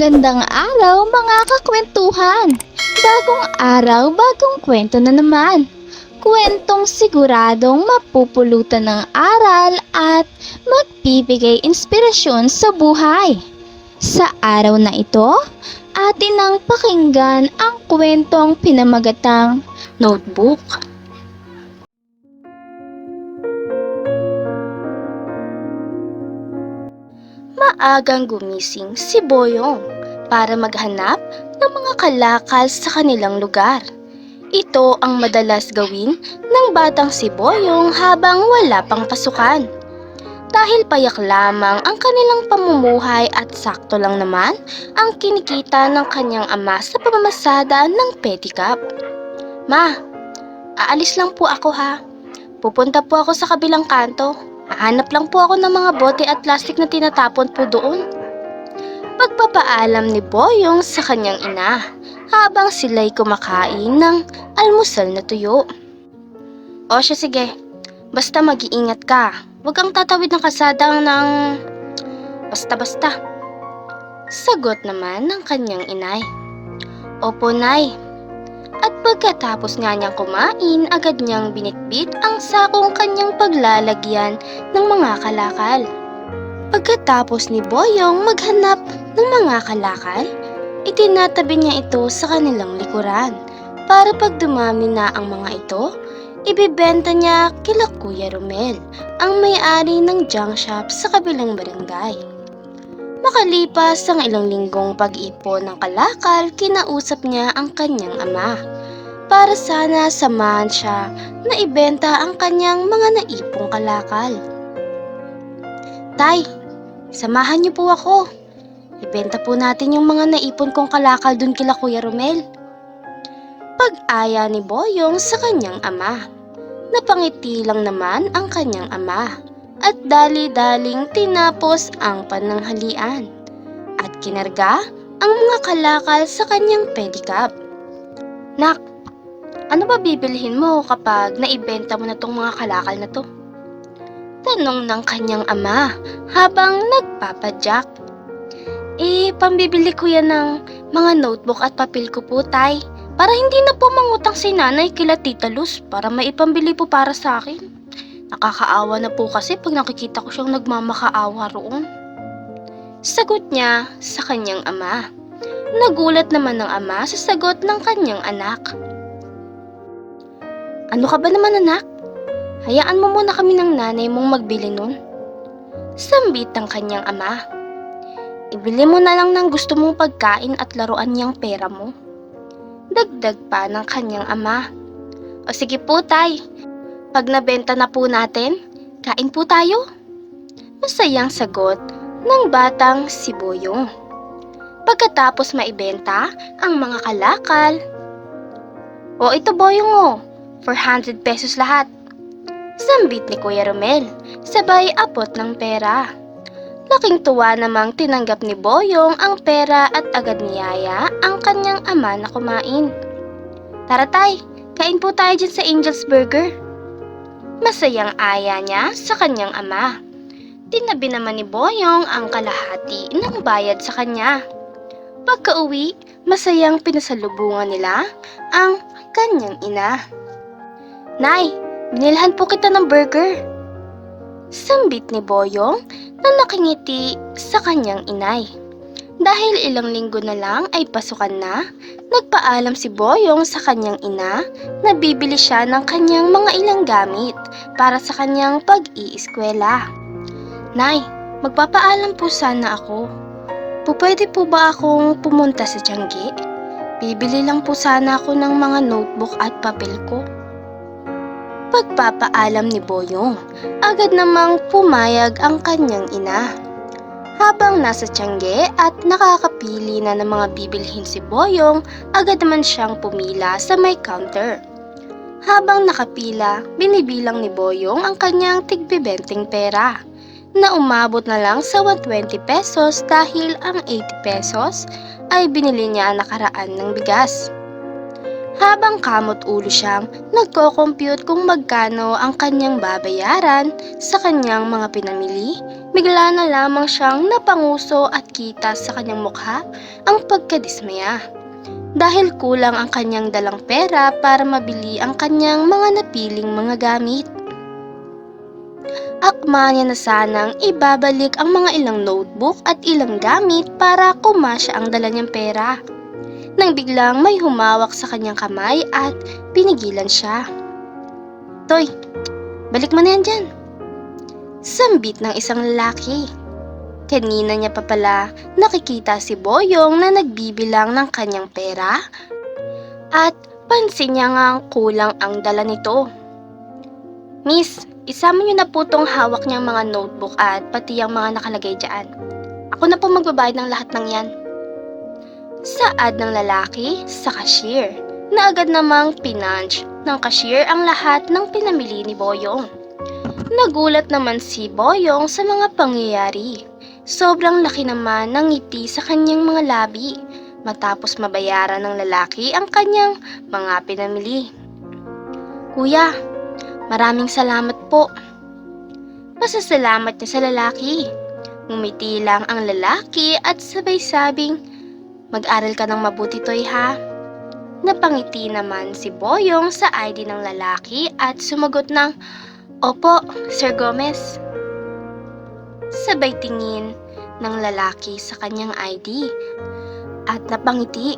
Magandang araw mga kakwentuhan! Bagong araw, bagong kwento na naman. Kwentong siguradong mapupulutan ng aral at magbibigay inspirasyon sa buhay. Sa araw na ito, atin ang pakinggan ang kwentong pinamagatang Notebook. Maagang gumising si Boyong para maghanap ng mga kalakal sa kanilang lugar. Ito ang madalas gawin ng batang si Boyong habang wala pang pasukan. Dahil payak lamang ang kanilang pamumuhay at sakto lang naman ang kinikita ng kanyang ama sa pamamasada ng pedicab. Ma, aalis lang po ako ha. Pupunta po ako sa kabilang kanto. Hahanap lang po ako ng mga bote at plastic na tinatapon po doon. Pagpapaalam ni Boyong sa kanyang ina habang sila'y kumakain ng almusal na tuyo. O siya sige, basta mag-iingat ka. Huwag kang tatawid ng kasadang ng... Basta-basta. Sagot naman ng kanyang inay. Opo, nay. At pagkatapos nga niyang kumain, agad niyang binitbit ang sakong kanyang paglalagyan ng mga kalakal. Pagkatapos ni Boyong maghanap ng mga kalakal, itinatabi niya ito sa kanilang likuran para pag dumami na ang mga ito, ibibenta niya kila Kuya Romel, ang may-ari ng junk shop sa kabilang barangay. Makalipas ang ilang linggong pag-ipon ng kalakal, kinausap niya ang kanyang ama para sana samahan siya na ibenta ang kanyang mga naipong kalakal. Tay, samahan niyo po ako. Ibenta po natin yung mga naipon kong kalakal dun kila Kuya Romel. Pag-aya ni Boyong sa kanyang ama. Napangiti lang naman ang kanyang ama at dali-daling tinapos ang pananghalian at kinarga ang mga kalakal sa kanyang pedicab. Nak, ano ba bibilhin mo kapag naibenta mo na tong mga kalakal na to? Tanong ng kanyang ama habang nagpapadyak. Eh, pambibili ko yan ng mga notebook at papel ko po, tay. Para hindi na po mangutang si nanay kila Tita Luz para maipambili po para sa akin. Nakakaawa na po kasi pag nakikita ko siyang nagmamakaawa roon. Sagot niya sa kanyang ama. Nagulat naman ng ama sa sagot ng kanyang anak. Ano ka ba naman anak? Hayaan mo muna kami ng nanay mong magbili nun. Sambit ang kanyang ama. Ibili mo na lang ng gusto mong pagkain at laruan niyang pera mo. Dagdag pa ng kanyang ama. O sige po tay, pag nabenta na po natin, kain po tayo. Masayang sagot ng batang si Boyong. Pagkatapos maibenta ang mga kalakal. O ito Boyong o, 400 pesos lahat. Sambit ni Kuya Romel, sabay apot ng pera. Laking tuwa namang tinanggap ni Boyong ang pera at agad niyaya ang kanyang ama na kumain. Tara tay, kain po tayo dyan sa Angel's Burger. Masayang aya niya sa kanyang ama. Tinabi naman ni Boyong ang kalahati ng bayad sa kanya. Pagka-uwi, masayang pinasalubungan nila ang kanyang ina. Nay, binilhan po kita ng burger. Sambit ni Boyong na nakingiti sa kanyang inay. Dahil ilang linggo na lang ay pasukan na, nagpaalam si Boyong sa kanyang ina na bibili siya ng kanyang mga ilang gamit para sa kanyang pag-iiskwela. Nay, magpapaalam po sana ako. Pupwede po ba akong pumunta sa Tiangge? Bibili lang po sana ako ng mga notebook at papel ko. Pagpapaalam ni Boyong, agad namang pumayag ang kanyang ina. Habang nasa Tiangge at nakakapili na ng mga bibilhin si Boyong, agad naman siyang pumila sa may counter. Habang nakapila, binibilang ni Boyong ang kanyang tigbibenting pera na umabot na lang sa 120 pesos dahil ang 80 pesos ay binili niya nakaraan ng bigas. Habang kamot ulo siyang nagko-compute kung magkano ang kanyang babayaran sa kanyang mga pinamili, Bigla na lamang siyang napanguso at kita sa kanyang mukha ang pagkadismaya. Dahil kulang ang kanyang dalang pera para mabili ang kanyang mga napiling mga gamit. Akma niya na sanang ibabalik ang mga ilang notebook at ilang gamit para kumasya ang dala niyang pera. Nang biglang may humawak sa kanyang kamay at pinigilan siya. Toy, balik mo na yan dyan. Sambit ng isang lalaki. Kanina niya pa pala nakikita si Boyong na nagbibilang ng kanyang pera at pansin niya nga kulang ang dala nito. Miss, isama niyo na po tong hawak niyang mga notebook at pati ang mga nakalagay dyan. Ako na po magbabayad ng lahat ng yan. Saad ng lalaki sa cashier na agad namang pinunch ng cashier ang lahat ng pinamili ni Boyong. Nagulat naman si Boyong sa mga pangyayari. Sobrang laki naman ng ngiti sa kanyang mga labi matapos mabayaran ng lalaki ang kanyang mga pinamili. Kuya, maraming salamat po. Pasasalamat niya sa lalaki. Ngumiti lang ang lalaki at sabay sabing, Mag-aral ka ng mabuti toy ha. Napangiti naman si Boyong sa ID ng lalaki at sumagot ng, Opo, Sir Gomez. Sabay tingin ng lalaki sa kanyang ID at napangiti.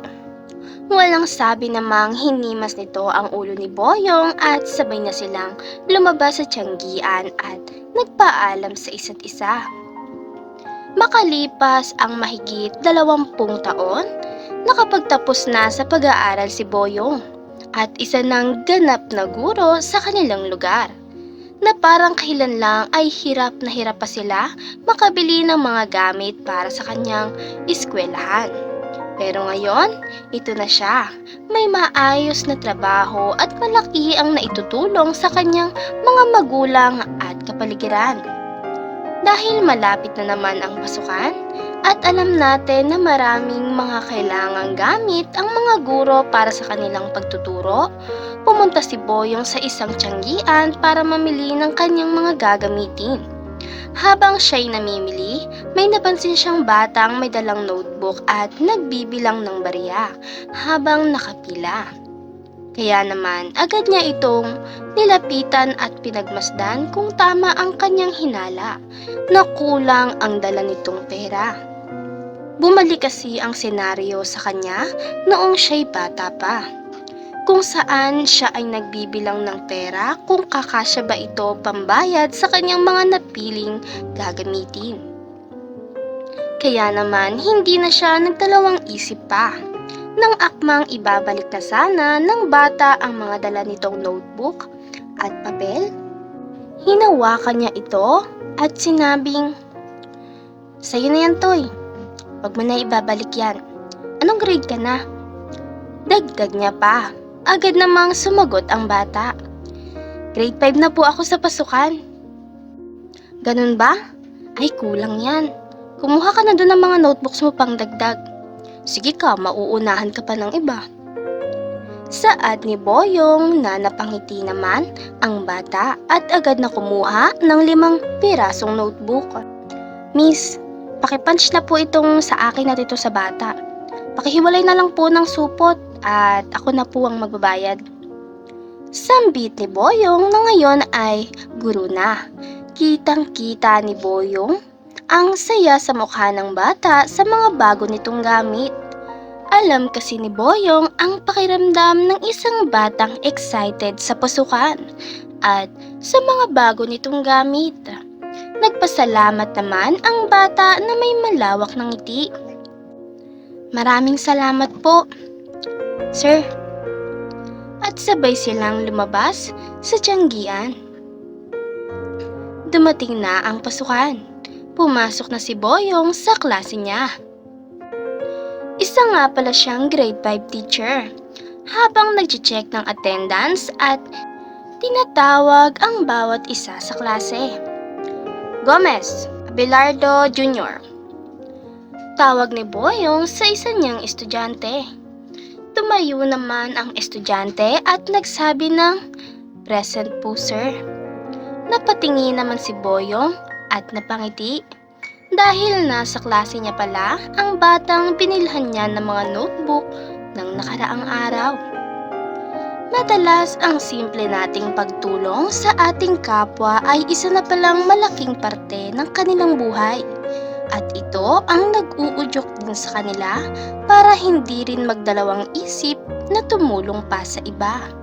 Walang sabi namang hinimas nito ang ulo ni Boyong at sabay na silang lumabas sa tiyanggian at nagpaalam sa isa't isa. Makalipas ang mahigit dalawampung taon, nakapagtapos na sa pag-aaral si Boyong at isa ng ganap na guro sa kanilang lugar na parang kahilan lang ay hirap na hirap pa sila makabili ng mga gamit para sa kanyang eskwelahan. Pero ngayon, ito na siya. May maayos na trabaho at malaki ang naitutulong sa kanyang mga magulang at kapaligiran. Dahil malapit na naman ang pasukan at alam natin na maraming mga kailangang gamit ang mga guro para sa kanilang pagtuturo, pumunta si Boyong sa isang tiyanggian para mamili ng kanyang mga gagamitin. Habang siya'y namimili, may napansin siyang batang may dalang notebook at nagbibilang ng barya habang nakapila. Kaya naman, agad niya itong nilapitan at pinagmasdan kung tama ang kanyang hinala na kulang ang dala nitong pera. Bumalik kasi ang senaryo sa kanya noong siya'y bata pa kung saan siya ay nagbibilang ng pera kung kakasya ba ito pambayad sa kanyang mga napiling gagamitin. Kaya naman hindi na siya nagdalawang isip pa. Nang akmang ibabalik na sana ng bata ang mga dala nitong notebook at papel, hinawakan niya ito at sinabing, Sa'yo na yan, Toy. Huwag mo na ibabalik yan. Anong grade ka na? Dagdag niya pa Agad namang sumagot ang bata. Grade 5 na po ako sa pasukan. Ganun ba? Ay kulang yan. Kumuha ka na doon ng mga notebooks mo pang dagdag. Sige ka, mauunahan ka pa ng iba. Saad ni Boyong na napangiti naman ang bata at agad na kumuha ng limang pirasong notebook. Miss, pakipunch na po itong sa akin at ito sa bata. Pakihiwalay na lang po ng supot at ako na po ang magbabayad. Sambit ni Boyong na ngayon ay guro na. Kitang-kita ni Boyong ang saya sa mukha ng bata sa mga bago nitong gamit. Alam kasi ni Boyong ang pakiramdam ng isang batang excited sa pasukan at sa mga bago nitong gamit. Nagpasalamat naman ang bata na may malawak ng ngiti. Maraming salamat po, Sir. At sabay silang lumabas sa tiyanggian. Dumating na ang pasukan. Pumasok na si Boyong sa klase niya. Isa nga pala siyang grade 5 teacher. Habang nag-check ng attendance at tinatawag ang bawat isa sa klase. Gomez, Abelardo Jr. Tawag ni Boyong sa isa niyang estudyante. Tumayo naman ang estudyante at nagsabi ng, Present po sir. Napatingin naman si Boyong at napangiti. Dahil nasa klase niya pala ang batang pinilhan niya ng mga notebook ng nakaraang araw. Madalas ang simple nating pagtulong sa ating kapwa ay isa na palang malaking parte ng kanilang buhay. At ito ang nag-uudyok din sa kanila para hindi rin magdalawang isip na tumulong pa sa iba.